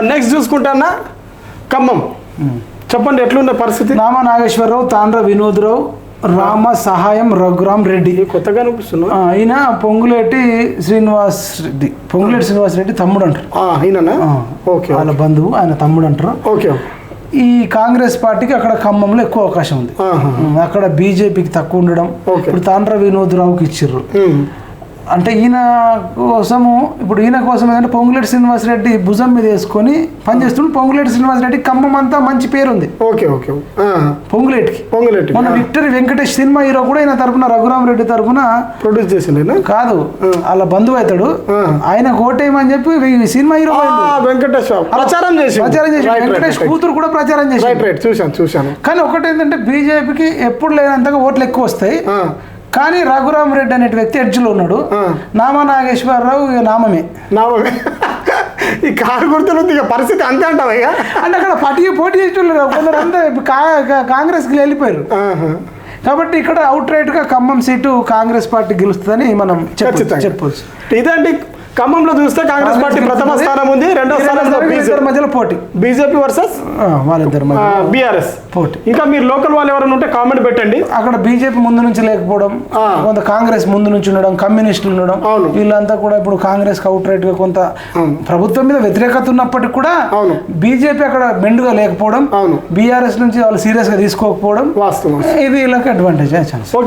మరి నెక్స్ట్ చూసుకుంటానా? ఖమ్మం. చెప్పండి ఎట్లుండే పరిస్థితి? నామ నాగేశ్వరరావు తాండ్ర వినోద్రావు రామ సహాయం రఘురామ్ రెడ్డి. కొత్తగా అనిపిస్తున్నా ఆ, ఈయన పొంగులేటి శ్రీనివాస్ రెడ్డి. పొంగులేటి శ్రీనివాస్ రెడ్డి తమ్ముడు అంటారు. ఓకే వాళ్ళ బంధువు ఆయన తమ్ముడు అంటారు. ఓకే ఈ కాంగ్రెస్ పార్టీకి అక్కడ ఖమ్మంలో ఎక్కువ అవకాశం ఉంది. అక్కడ బీజేపీకి తక్కువ ఉండడం. ఇప్పుడు తాండ్ర వినోద్రావుకి ఇచ్చిర్రు. అంటే ఈయన కోసము ఇప్పుడు ఈయన కోసం ఏంటంటే పొంగులేటి శ్రీనివాస్ రెడ్డి భుజం మీద వేసుకొని పనిచేస్తుంటే పొంగులేటి శ్రీనివాస్ రెడ్డి ఖమ్మం అంతా మంచి పేరుంది. Okay okay. ఆ. పొంగులేటికి. పొంగులేటి మన విక్టరీ వెంకటేష్ సినిమా హీరో కూడా ఈయన తరపున రఘురామ్ రెడ్డి తరపున ప్రొడ్యూస్ చేసిండేనా? కాదు వాళ్ళ బంధువు అవుతాడు. ఆయన కోటేయమని చెప్పి సినిమా హీరో వెంకటేష్ ప్రచారం చేసి ప్రచారం చేసి వెంకటేష్ కూతురు కూడా ప్రచారం చేసి చూశాను చూశాను. కానీ ఒకటి ఏంటంటే బీజేపీకి ఎప్పుడు లేనంతగా ఓట్లు ఎక్కువ వస్తాయి. కానీ రఘురామ్ రెడ్డి అనే వ్యక్తి ఎడ్జ్లో ఉన్నాడు. నామా నాగేశ్వరరావు నామమే నామమే ఈ కారు గుర్తులు ఇక పరిస్థితి అంతే అంటావా ఇక అంటే అక్కడ పార్టీ పోటీ చేసేవాళ్ళు కొందరు అంతా కాంగ్రెస్కి వెళ్ళిపోయారు. కాబట్టి ఇక్కడ అవుట్ రైట్గా ఖమ్మం సీటు కాంగ్రెస్ పార్టీ గెలుస్తుందని మనం చెప్పొచ్చు. చెప్పొచ్చు ఇదండి ఖమ్మంలో చూస్తే కాంగ్రెస్ పార్టీ ప్రథమ స్థానం ఉంది రెండో స్థానంలో ఇద్దరి మధ్యలో పోటీ. బీజేపీ వర్సెస్ వాళ్ళిద్దరి బీఆర్ఎస్. పోటీ. ఇంకా మీరు లోకల్ వాళ్ళు ఎవరైనా ఉంటే కామెంట్ పెట్టండి. అక్కడ బీజేపీ ముందు నుంచి లేకపోవడం. కొంత కాంగ్రెస్ ముందు నుంచి ఉండడం కమ్యూనిస్టులు ఉండడం. వీళ్ళంతా కూడా ఇప్పుడు కాంగ్రెస్ అవుట్ రైట్గా కొంత. ప్రభుత్వం మీద వ్యతిరేకత ఉన్నప్పటికీ కూడా అవును. బీజేపీ అక్కడ మెండుగా లేకపోవడం అవును. బీఆర్ఎస్ నుంచి వాళ్ళు సీరియస్గా తీసుకోకపోవడం ఇది వీళ్ళకి అడ్వాంటేజ్ ఛాన్స్ ఓకే.